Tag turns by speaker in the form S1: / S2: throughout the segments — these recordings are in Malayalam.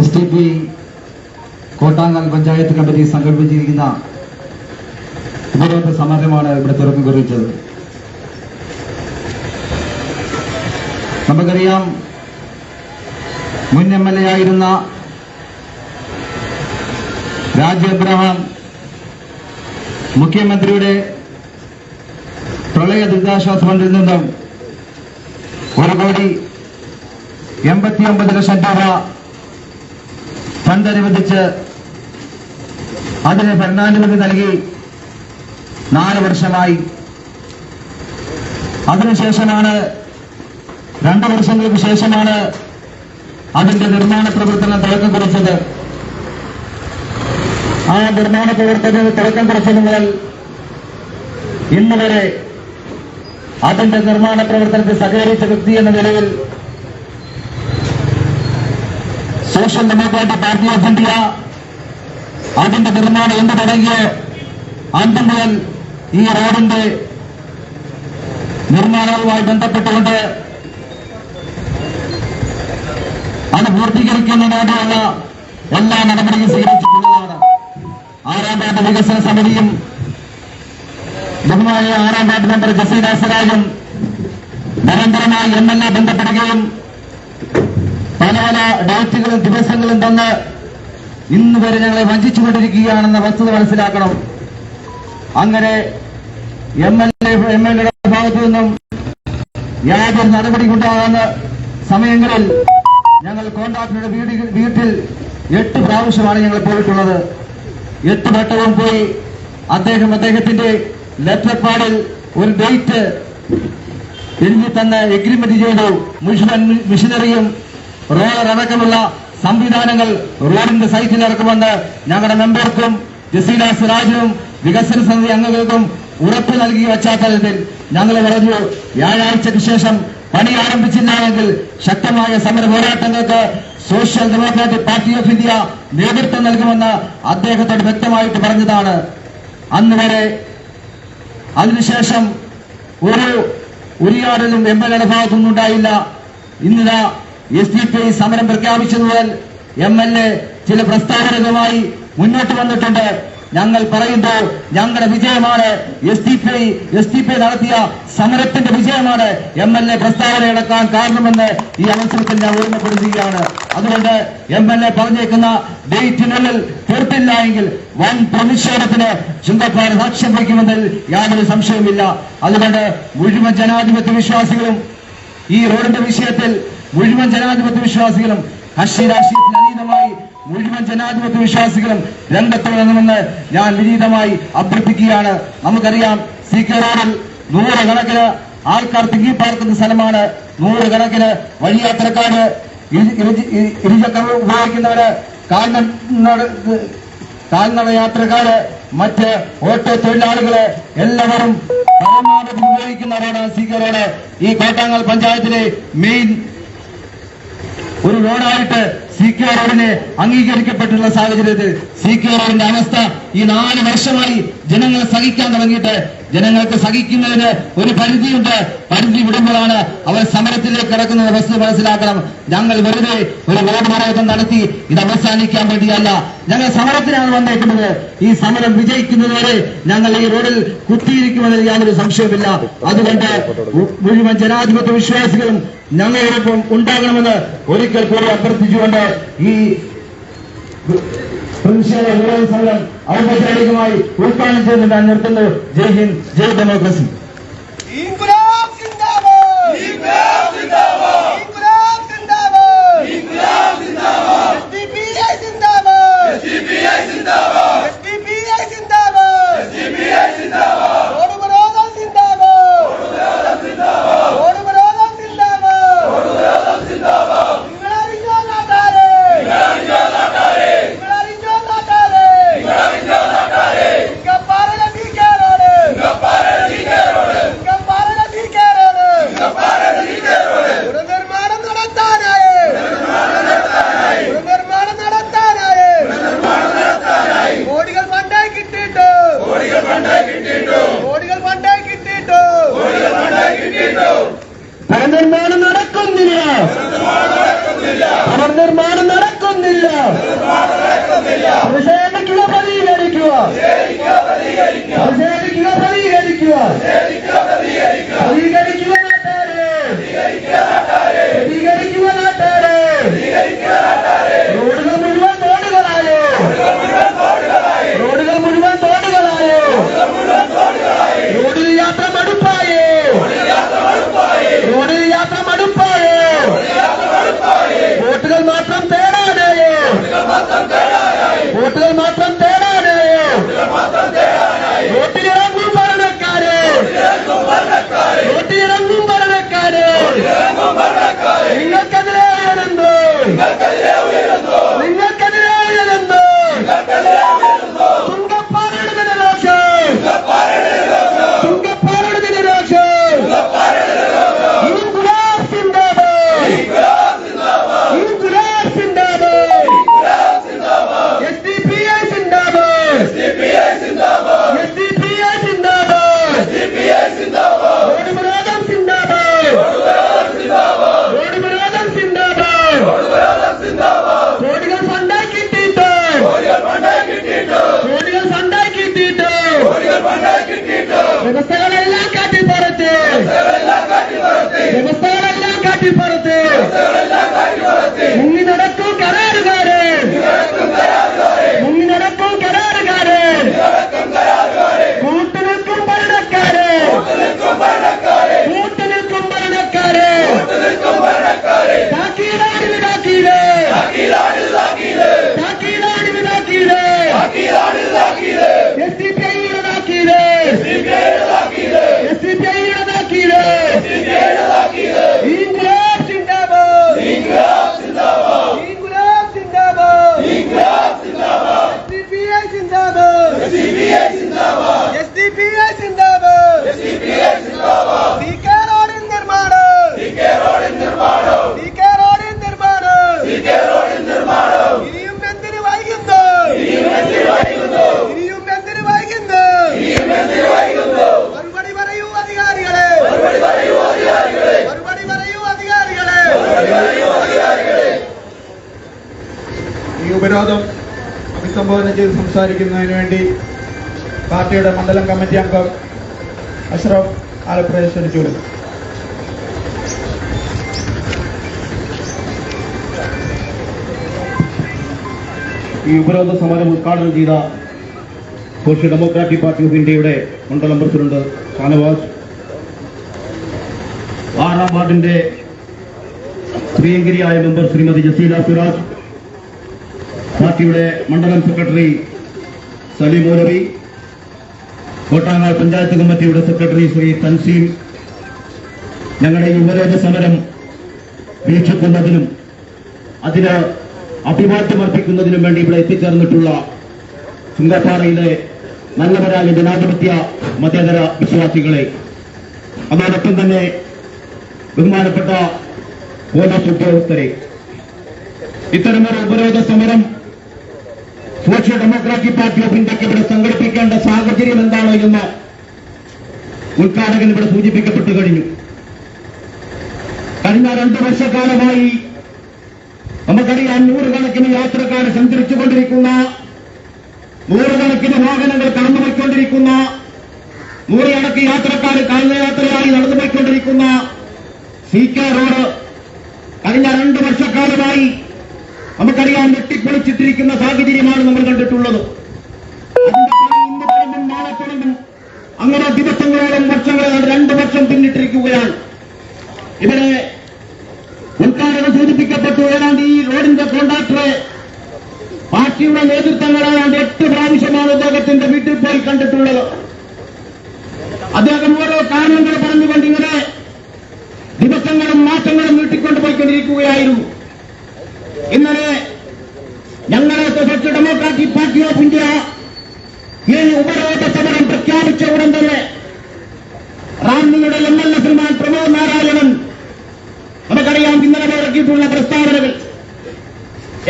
S1: S T P Kottangal panchayat committee സംഘടിപ്പിച്ചിരിക്കുന്ന ഉപരോധ സമരമാണ് ഇവിടെ തുറന്നു കുറിച്ചത്. നമുക്കറിയാം മുൻ എം എൽ എ ആയിരുന്ന രാജു മുഖ്യമന്ത്രിയുടെ പ്രളയ ദുരിതാശ്വാസ ഫണ്ടിൽ നിന്നും ഒരു കോടി എൺപത്തി ഒമ്പത് ലക്ഷം രൂപ ഫണ്ട് അനുവദിച്ച് അതിന് ഭരണാനുമതി നൽകി നാല് വർഷമായി. അതിനുശേഷമാണ് രണ്ടു വർഷങ്ങൾക്ക് ശേഷമാണ് അതിന്റെ നിർമ്മാണ പ്രവർത്തനം തുടക്കം കുറിച്ചത്. ആ നിർമ്മാണ പ്രവർത്തനം തുടക്കം കുറിച്ചത് മുതൽ ഇന്ന് വരെ അതിന്റെ നിർമ്മാണ പ്രവർത്തനത്തെ സഹകരിച്ച വ്യക്തി എന്ന നിലയിൽ social democratic party of India അതിന്റെ നിർമ്മാണം എന്ത് തുടങ്ങിയ അന്ന് മുതൽ ഈ റോഡിന്റെ നിർമ്മാണവുമായി ബന്ധപ്പെട്ടുകൊണ്ട് അത് പൂർത്തീകരിക്കുന്നതിനായിട്ടുള്ള എല്ലാ നടപടിയും സ്വീകരിച്ചിട്ടുള്ളതാണ്. ആറാം വാർഡ് വികസന സമിതിയും ബഹുമാനായ ആറാം വാർഡ് മെമ്പർ ജസീല സിറാജും നിരന്തരമായി എം എൽ എ ബന്ധപ്പെടുകയും പല ഡേറ്റുകളും ദിവസങ്ങളും തന്ന് ഇന്ന് വരെ ഞങ്ങളെ വഞ്ചിച്ചുകൊണ്ടിരിക്കുകയാണെന്ന വസ്തുത മനസ്സിലാക്കണം. അങ്ങനെ M L A M L എയുടെ ഭാഗത്തു നിന്നും യാതൊരു നടപടി ഉണ്ടാകുന്ന സമയങ്ങളിൽ ഞങ്ങൾ കോൺട്രാക്ടറുടെ വീട് വീട്ടിൽ എട്ട് പ്രാവശ്യമാണ് ഞങ്ങൾ പോയിട്ടുള്ളത്. എട്ട് വട്ടവും പോയി അദ്ദേഹം അദ്ദേഹത്തിന്റെ ലെറ്റർ പാഡിൽ ഒരു ഡേറ്റ് എഴുതി തന്ന് എഗ്രിമെന്റ് ചെയ്തു. മുഴുവൻ മിഷനറിയും റോളർ അടക്കമുള്ള സംവിധാനങ്ങൾ റോഡിന്റെ സൈറ്റിൽ ഇറക്കുമെന്ന് ഞങ്ങളുടെ മെമ്പർക്കും ജസീല സിറാജിനും വികസന സമിതി അംഗങ്ങൾക്കും ഉറപ്പ് നൽകിയ പശ്ചാത്തലത്തിൽ ഞങ്ങൾ പറഞ്ഞു വ്യാഴാഴ്ചയ്ക്ക് ശേഷം പണി ആരംഭിച്ചില്ല ശക്തമായ സമര പോരാട്ടങ്ങൾക്ക് social democratic party of India നേതൃത്വം നൽകുമെന്ന് അദ്ദേഹത്തോട് വ്യക്തമായിട്ട് പറഞ്ഞതാണ്. അന്ന് വരെ അതിനുശേഷം ഒരു ഉരിയാടലും എം എൽ ഭാഗത്തുനിന്നുണ്ടായില്ല. ഇന്നിതാ എസ് ഡി പി ഐ സമരം പ്രഖ്യാപിച്ചത് മുതൽ എം എൽ എ ചില പ്രസ്താവനകളുമായി മുന്നോട്ട് വന്നിട്ടുണ്ട്. ഞങ്ങൾ പറയുമ്പോൾ ഞങ്ങളുടെ വിജയമാണ് S D P I S D P I നടത്തിയ സമരത്തിന്റെ വിജയമാണ് എം എൽ എ പ്രസ്താവന ഇടക്കാൻ കാരണമെന്ന് ഈ അവസരത്തിൽ ഞാൻ ഓർമ്മപ്പെടുത്തുകയാണ്. അതുകൊണ്ട് എം എൽ എ പറഞ്ഞേക്കുന്ന ഡേറ്റിനുള്ളിൽ തീർത്തില്ല എങ്കിൽ വൻ പ്രതിഷേധത്തിന് ചുങ്കക്കാർ സാക്ഷ്യം വയ്ക്കുമെന്നതിൽ യാതൊരു സംശയവുമില്ല. അതുകൊണ്ട് മുഴുവൻ ജനാധിപത്യ വിശ്വാസികളും ഈ റോഡിന്റെ വിഷയത്തിൽ മുഴുവൻ ജനാധിപത്യ വിശ്വാസികളും കക്ഷി രാഷ്ട്രീയത്തിന് അതീതമായി മുഴുവൻ ജനാധിപത്യ വിശ്വാസികളും രംഗത്ത് വരണമെന്ന് ഞാൻ വിനീതമായി അഭ്യർത്ഥിക്കുകയാണ്. നമുക്കറിയാം സി കെ റോഡിൽ നൂറുകണക്കിന് ആൾക്കാർ തിങ്ങിപ്പാർക്കുന്ന സ്ഥലമാണ്. നൂറുകണക്കിന് ഇരു- ഇരുചക്രം ഉപയോഗിക്കുന്നവര് കാൽനട യാത്രക്കാര് മറ്റ് ഓട്ടോ തൊഴിലാളികൾ എല്ലാവരും പരമാവധി ഉപയോഗിക്കുന്ന റോഡാണ് സി കെ റോഡ്. ഈ കോട്ടാങ്ങൽ പഞ്ചായത്തിലെ മെയിൻ ഒരു റോഡായിട്ട് സി കെ റോഡിനെ അംഗീകരിക്കപ്പെട്ടിട്ടുള്ള സാഹചര്യത്തിൽ സി കെ റോഡിന്റെ അവസ്ഥ ഈ നാല് വർഷമായി ജനങ്ങൾ സഹിക്കാൻ തുടങ്ങിയിട്ട് ജനങ്ങൾക്ക് സഹിക്കുന്നതിന് ഒരു പരിധിയുണ്ട്. പരിധി വിടുമ്പോഴാണ് അവർ സമരത്തിലേക്ക് കിടക്കുന്നത്. വസ്തു മനസ്സിലാക്കണം. ഞങ്ങൾ വെറുതെ ഒരു റോഡ് മറവത്തം നടത്തി ഇത് അവസാനിക്കാൻ വേണ്ടിയല്ല. ഞങ്ങൾ സമരത്തിനാണ് വന്നേക്കുന്നത്. ഈ സമരം വിജയിക്കുന്നതുവരെ ഞങ്ങൾ ഈ റോഡിൽ കുത്തിയിരിക്കുമെന്നതിൽ യാതൊരു സംശയമില്ല അതുകൊണ്ട് മുഴുവൻ ജനാധിപത്യ വിശ്വാസികളും ഞങ്ങളോടൊപ്പം ഉണ്ടാകണമെന്ന് ഒരിക്കൽ കൂടി അഭ്യർത്ഥിച്ചുകൊണ്ട് ഈ സമരം ഔപചാരികമായി ഉദ്ഘാടനം ചെയ്ത് നിർത്തുന്നത് ജയ് ഹിന്ദ് ജയ് ഡെമോക്രസി.
S2: ഇൻകുലാബ് ഭവനിർമ്മാണം നടക്കുന്നില്ല. ഭവനിർമ്മാണം നടക്കുന്നില്ല. പ്രതിഷേധിക്കുക പ്രതികരിക്കുക. പ്രതിഷേധിക്കുക പ്രതികരിക്കുക. പ്രതികരിക്കുക നാട്ടാരെ. പ്രതികരിക്കുക നാട്ടാരെ.
S3: മുങ്ങി നടക്കും കരാറുകാര്
S4: ഉപരോധം അഭിസംബോധന ചെയ്ത് സംസാരിക്കുന്നതിന് വേണ്ടി പാർട്ടിയുടെ മണ്ഡലം കമ്മിറ്റി അംഗം അഷ്റഫ് ആലപ്പുഴയെ ക്ഷണിച്ചു
S3: ഈ ഉപരോധ സമരം ഉദ്ഘാടനം ചെയ്ത സോഷ്യൽ ഡെമോക്രാറ്റിക് പാർട്ടി ഓഫ് ഇന്ത്യയുടെ മണ്ഡലം പ്രസിഡന്റ് ഷാനവാസ് ആറാം വാർഡിന്റെ പ്രിയങ്കരിയായ മെമ്പർ ശ്രീമതി ജസീല സിറാജ് പാർട്ടിയുടെ മണ്ഡലം സെക്രട്ടറി സലീം മൗലവി കോട്ടാങ്ങാൾ പഞ്ചായത്ത് കമ്മിറ്റിയുടെ സെക്രട്ടറി ശ്രീ തൻസീം ഞങ്ങളുടെ യുവരേജ സമരം വീക്ഷിക്കുന്നതിനും അതിന് അഭിവാദ്യം അർപ്പിക്കുന്നതിനും വേണ്ടി ഇവിടെ എത്തിച്ചേർന്നിട്ടുള്ള ചുങ്കപ്പാറയിലെ നല്ലവരായ ജനാധിപത്യ മതേതര വിശ്വാസികളെ അതോടൊപ്പം തന്നെ ബഹുമാനപ്പെട്ട പോലീസ് ഉദ്യോഗസ്ഥരെ. ഇത്തരമൊരു ഉപരോധ സമരം സോഷ്യൽ ഡെമോക്രാറ്റിക് പാർട്ടി ഓഫ് ഇന്ത്യയ്ക്ക് ഇവിടെ സംഘടിപ്പിക്കേണ്ട സാഹചര്യം എന്താണ് എന്ന് ഉദ്ഘാടകൻ ഇവിടെ സൂചിപ്പിക്കപ്പെട്ടു കഴിഞ്ഞു. കഴിഞ്ഞ രണ്ടു വർഷക്കാലമായി നമുക്കറിയാം നൂറുകണക്കിന് യാത്രക്കാർ സഞ്ചരിച്ചുകൊണ്ടിരിക്കുന്ന നൂറുകണക്കിന് വാഹനങ്ങൾ കടന്നുപോയിക്കൊണ്ടിരിക്കുന്ന നൂറുകണക്ക് യാത്രക്കാർ കാൽനയാത്രയായി നടന്നുപോയിക്കൊണ്ടിരിക്കുന്ന സി കെ റോഡ് കഴിഞ്ഞ രണ്ടു വർഷക്കാലമായി നമുക്കറിയാം വെട്ടിപ്പൊളിച്ചിട്ടിരിക്കുന്ന സാഹചര്യമാണ് നമ്മൾ കണ്ടിട്ടുള്ളത്. അങ്ങനെ ദിവസങ്ങളോളം വർഷങ്ങളോളം രണ്ട് വർഷം പിന്നിട്ടിരിക്കുകയാണ്. ഇവിടെ ഉദ്ഘാടനം സൂചിപ്പിക്കപ്പെട്ടു ഏതാണ്ട് ഈ റോഡിന്റെ കോൺട്രാക്ടറെ പാർട്ടിയുടെ നേതൃത്വങ്ങൾ ഏതാണ്ട് എട്ട് പ്രാവശ്യമാണ് അദ്ദേഹത്തിന്റെ വീട്ടിൽ പോയി കണ്ടിട്ടുള്ളത്. അദ്ദേഹം ഓരോ കാരണങ്ങൾ പറഞ്ഞുകൊണ്ട് ഇങ്ങനെ ദിവസങ്ങളും മാസങ്ങളും നീട്ടിക്കൊണ്ട് പോയിക്കൊണ്ടിരിക്കുകയായിരുന്നു ഇന്നലെ ഞങ്ങളെ social democratic party of India ഈ ഉപരോധ സമരം പ്രഖ്യാപിച്ച ഉടൻ തന്നെ റാന്നിയുടെ M L A Shriman Pramod Narayanan നമുക്കറിയാം ഇന്നലെ ഇറക്കിയിട്ടുള്ള പ്രസ്താവനകൾ.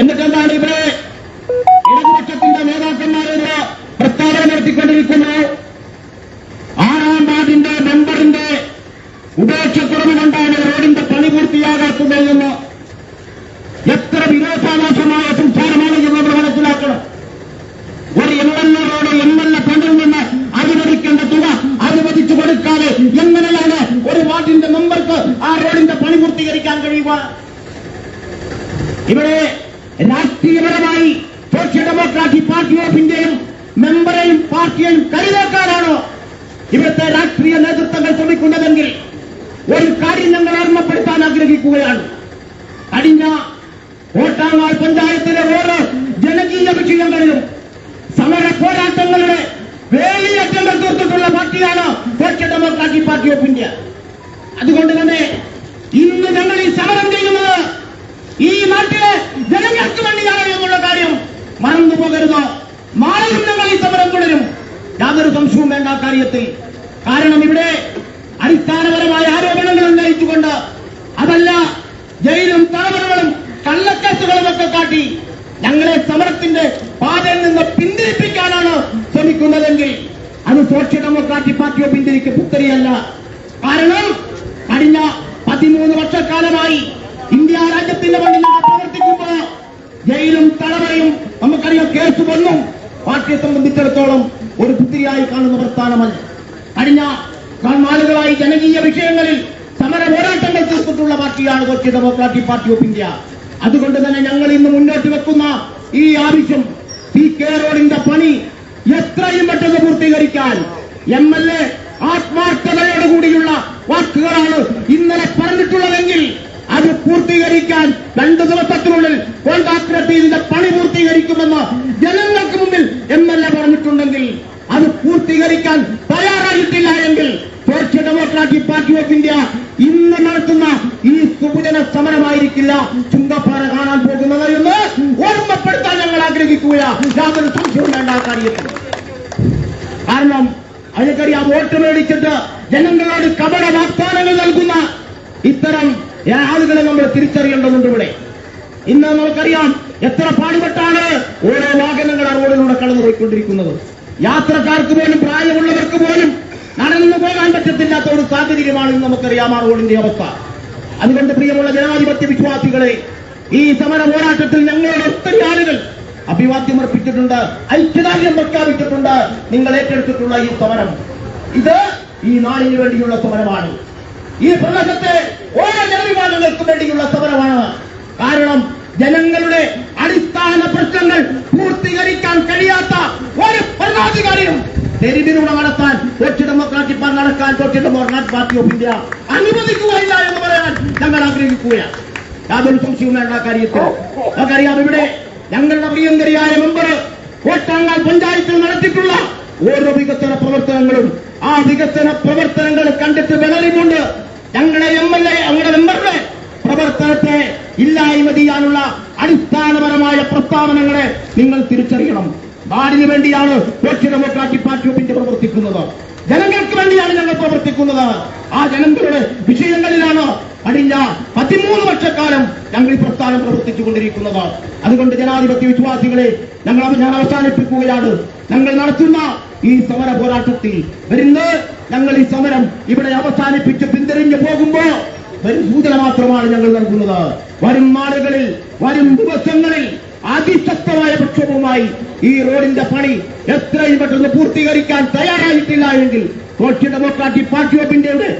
S3: എന്നിട്ടെന്താണ് ഇവിടെ ഇടതുപക്ഷത്തിന്റെ നേതാക്കന്മാരൊരു പ്രസ്താവന നടത്തിക്കൊണ്ടിരിക്കുന്നു ആറാം വാർഡിന്റെ മെമ്പറിന്റെ ഉപേക്ഷക്കുറവ് കൊണ്ടാണ് ഇവിടെ രാഷ്ട്രീയപരമായി സോഷ്യൽ ഡെമോക്രാറ്റിക് പാർട്ടി ഓഫ് ഇന്ത്യയും മെമ്പറെയും പാർട്ടിയെയും കരിതാക്കാനാണോ ഇവിടുത്തെ രാഷ്ട്രീയ നേതൃത്വങ്ങൾ ശ്രമിക്കുന്നതെങ്കിൽ ഒരു കാര്യം ഞങ്ങൾ ഓർമ്മപ്പെടുത്താൻ ആഗ്രഹിക്കുകയാണ്. കഴിഞ്ഞ ഓട്ടാങ്ങാൾ പഞ്ചായത്തിലെ ഓരോ ജനകീയ വിഷയങ്ങളിലും സമര പോരാട്ടങ്ങളുടെ വേലിയേറ്റങ്ങൾ തീർത്തിട്ടുള്ള പാർട്ടിയാണ് social democratic party of India അതുകൊണ്ട് തന്നെ ഇന്ന് ഞങ്ങൾ ഈ സമരം ചെയ്യുന്നത് ഈ നാട്ടിലെ ജനങ്ങൾക്ക് വേണ്ടിയാണ് എന്നുള്ള കാര്യം. മറന്നു പോകരുത്. നാളെയും ഞങ്ങൾ ഈ സമരം തുടരും. യാതൊരു സംശയവും വേണ്ട കാര്യത്തിൽ. കാരണം ഇവിടെ അടിസ്ഥാനപരമായ ആരോപണങ്ങൾ ഉന്നയിച്ചുകൊണ്ട് അതല്ല ജയിലും തടവറകളും കള്ളക്കേസുകളും ഒക്കെ കാട്ടി ഞങ്ങളെ സമരത്തിന്റെ പാതയിൽ നിന്ന് പിന്തിരിപ്പിക്കാനാണ് ശ്രമിക്കുന്നതെങ്കിൽ അത് സോഷ്യൽ ഡെമോക്രാറ്റിക് പാർട്ടിയോ ഓഫ് പുത്തരിയല്ല. കാരണം കഴിഞ്ഞ പതിമൂന്ന് വർഷക്കാലമായി ഇന്ത്യ രാജ്യത്തിന്റെ മണ്ണിൽ പ്രവർത്തിക്കുമ്പോൾ ജയിലും തടവറയും നമുക്കറിയാം കേസ് വന്നും പാർട്ടിയെ സംബന്ധിച്ചിടത്തോളം ഒരു പുത്തിരിയായി കാണുന്ന പ്രസ്ഥാനമല്ല. കഴിഞ്ഞ നാളുകളായി ജനകീയ വിഷയങ്ങളിൽ സമര പോരാട്ടങ്ങൾ തീർത്തിട്ടുള്ള പാർട്ടിയാണ് Kochi democratic party of India. അതുകൊണ്ട് തന്നെ ഞങ്ങൾ ഇന്ന് മുന്നോട്ട് വെക്കുന്ന ഈ ആവശ്യം പി കെ റോഡിന്റെ പണി എത്രയും പെട്ടെന്ന് പൂർത്തീകരിക്കാൻ എം എൽ എ ആത്മാർത്ഥതയോടുകൂടിയുള്ള വാക്കുകളാണ് ഇന്നലെ പറഞ്ഞിട്ടുള്ളതെങ്കിൽ അത് പൂർത്തീകരിക്കാൻ രണ്ട് ദിവസത്തിനുള്ളിൽ കോൺട്രാക്ടർ ഇതിന്റെ പണി പൂർത്തീകരിക്കുമെന്ന് ജനങ്ങൾക്ക് മുമ്പിൽ എം എൽ എ പറഞ്ഞിട്ടുണ്ടെങ്കിൽ അത് പൂർത്തീകരിക്കാൻ തയ്യാറായിട്ടില്ല എങ്കിൽ social democratic party of India ഇന്ന് നടത്തുന്ന ഈ സുബുജന സമരമായിരിക്കില്ല. ചുങ്കപ്പാറ കാണാൻ പോകുന്നത് എന്ന് ഓർമ്മപ്പെടുത്താൻ ഞങ്ങൾ ആഗ്രഹിക്കുകയാണ്. യാതൊരു സംശയവും വേണ്ട ആ കാര്യത്തിൽ. കാരണം അതിനെക്കറിയാം വോട്ട് മേടിച്ചിട്ട് ജനങ്ങളോട് കപട വാഗ്ദാനങ്ങൾ നൽകുന്ന ഇത്തരം ആളുകളെ നമ്മൾ തിരിച്ചറിയേണ്ടതുണ്ട് ഇവിടെ. ഇന്ന് നമുക്കറിയാം എത്ര പാടുപെട്ടാണ് ഓരോ വാഹനങ്ങൾ ആ റോഡിലൂടെ കടന്നുപോയിക്കൊണ്ടിരിക്കുന്നത്. യാത്രക്കാർക്ക് പോലും പ്രായമുള്ളവർക്ക് പോലും നടന്നു പോകാൻ പറ്റത്തില്ലാത്ത ഒരു സാഹചര്യമാണ് ഇന്ന് നമുക്കറിയാം ആ റോഡിന്റെ അവസ്ഥ. അതുകൊണ്ട് പ്രിയമുള്ള ജനാധിപത്യ വിശ്വാസികളെ ഈ സമര പോരാട്ടത്തിൽ ഞങ്ങളുടെ ഒത്തിരി ആളുകൾ അഭിവാദ്യം അർപ്പിച്ചിട്ടുണ്ട് ഐക്യദാർഢ്യം പ്രഖ്യാപിച്ചിട്ടുണ്ട്. നിങ്ങൾ ഏറ്റെടുത്തിട്ടുള്ള ഈ സമരം ഇത് ഈ നാടിന് വേണ്ടിയുള്ള സമരമാണ്. ഈ പ്രദേശത്തെ ഓരോ ജനവിഭാഗങ്ങൾക്കും വേണ്ടിയുള്ള സമരമാണ്. കാരണം ജനങ്ങളുടെ അടിസ്ഥാന പ്രശ്നങ്ങൾ പൂർത്തീകരിക്കാൻ കഴിയാത്ത ഒരു ഭരണാധികാരിയും തെരുവിലൂടെ നടത്താൻ സോഷ്യൽ ഡെമോക്രാറ്റിക് പാർട്ടി നടക്കാൻ social democratic party of India അനുവദിക്കുകയില്ല എന്ന് പറയാൻ ഞങ്ങൾ ആഗ്രഹിക്കുകയാണ്. യാതൊരു സംശയവും വേണ്ട കാര്യത്തിൽ. നമുക്കറിയാം ഇവിടെ ഞങ്ങളുടെ പ്രിയങ്കരിയായ മെമ്പർ കോട്ടാങ്ങാൽ പഞ്ചായത്തിൽ നടത്തിയിട്ടുള്ള ഓരോ വികസന പ്രവർത്തനങ്ങളും ആ വികസന പ്രവർത്തനങ്ങൾ കണ്ടിട്ട് വിളറിക്കൊണ്ട് ഞങ്ങളുടെ എം എൽ എ ഞങ്ങളുടെ മെമ്പറുടെ പ്രവർത്തനത്തെ ഇല്ലായ്മ ചെയ്യാനുള്ള അടിസ്ഥാനപരമായ പ്രസ്താവനകളെ നിങ്ങൾ തിരിച്ചറിയണം. നാടിന് വേണ്ടിയാണ് ദക്ഷിണ ഡെമോക്രാറ്റിക് പാർട്ടി ഓഫ് ഇന്ത്യ പ്രവർത്തിക്കുന്നത്. ജനങ്ങൾക്ക് വേണ്ടിയാണ് ഞങ്ങൾ പ്രവർത്തിക്കുന്നത്. ആ ജനങ്ങളുടെ വിഷയങ്ങളിലാണ് കഴിഞ്ഞ പതിമൂന്ന് വർഷക്കാലം ഞങ്ങൾ ഈ പ്രസ്ഥാനം പ്രവർത്തിച്ചു കൊണ്ടിരിക്കുന്നത് അതുകൊണ്ട് ജനാധിപത്യ വിശ്വാസികളെ ഞങ്ങൾ ഞാൻ അവസാനിപ്പിക്കുകയാണ്. ഞങ്ങൾ നടത്തുന്ന ഈ സമര പോരാട്ടത്തിൽ വരുന്ന ഞങ്ങൾ ഈ സമരം ഇവിടെ അവസാനിപ്പിച്ച് പിന്തിരിഞ്ഞു പോകുമ്പോ ഒരു സൂചന മാത്രമാണ് ഞങ്ങൾ നൽകുന്നത്. വരും നാളുകളിൽ വരും ദിവസങ്ങളിൽ അതിശക്തമായ പ്രക്ഷോഭവുമായി ഈ റോഡിന്റെ പണി എത്രയും പെട്ടെന്ന് പൂർത്തീകരിക്കാൻ തയ്യാറായിട്ടില്ല എങ്കിൽ സോഷ്യൽ ഡെമോക്രാറ്റിക് പാർട്ടി ഓഫ് ഇന്ത്യയുടെ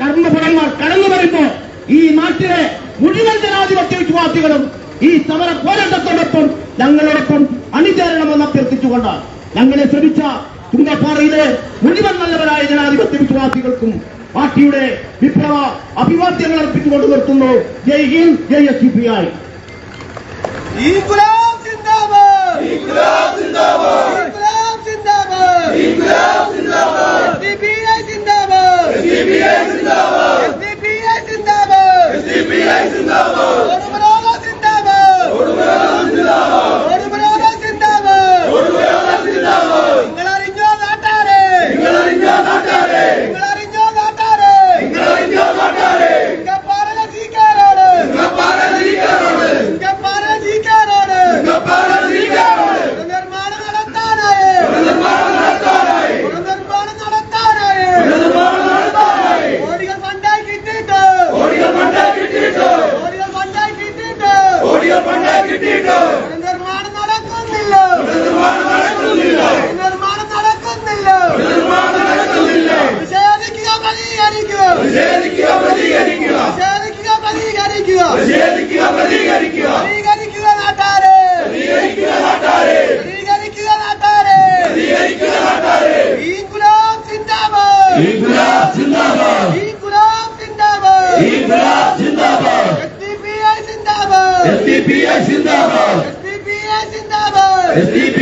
S3: കർമ്മഫലങ്ങൾ കടന്നു വരുമ്പോ ഈ നാട്ടിലെ മുഴുവൻ ജനാധിപത്യ വിശ്വാസികളും ഈ സമര പോരാട്ടത്തോടൊപ്പം ഞങ്ങളോടൊപ്പം അണിചേരണമെന്ന് അഭ്യർത്ഥിച്ചുകൊണ്ട് ഞങ്ങളെ ശ്രമിച്ച തുങ്കപ്പാറയിലെ മുഴുവൻ നല്ലവരായ ജനാധിപത്യ വിശ്വാസികൾക്കും പാർട്ടിയുടെ വിപ്ലവ അഭിവാദ്യങ്ങൾ അർപ്പിച്ചുകൊണ്ട് നിർത്തുന്നു. ജയ് ഹിന്ദ് ജയ് എസ് സി പി ഐ.
S2: ഇൻകുലാബ്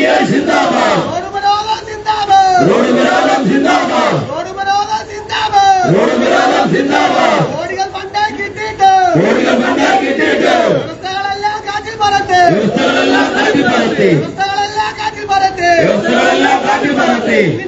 S2: എസ്ഡിപിഐ സിന്ദാബാദ്. റോഡ് സിന്ദാബാദ്. റോഡ് സിന്ദാബാദ്. റോഡ് സിന്ദാബാദ്.
S1: ഉപരോധം സിന്ദാബാദ്.
S2: കോടികൾ ഫണ്ടായി കിട്ടിയിട്ട്.
S1: കോടികൾ ഫണ്ടായി കിട്ടിയിട്ട്.
S2: വ്യവസ്ഥകളെല്ലാം കാറ്റിൽ പറത്ത്.
S1: വ്യവസ്ഥകളെല്ലാം കാറ്റിൽ പറത്തി.
S2: വ്യവസ്ഥകളെല്ലാം കാറ്റിൽ പറത്ത്.
S1: വ്യവസ്ഥകളെല്ലാം കാറ്റിൽ പറത്തി.
S2: ഇനി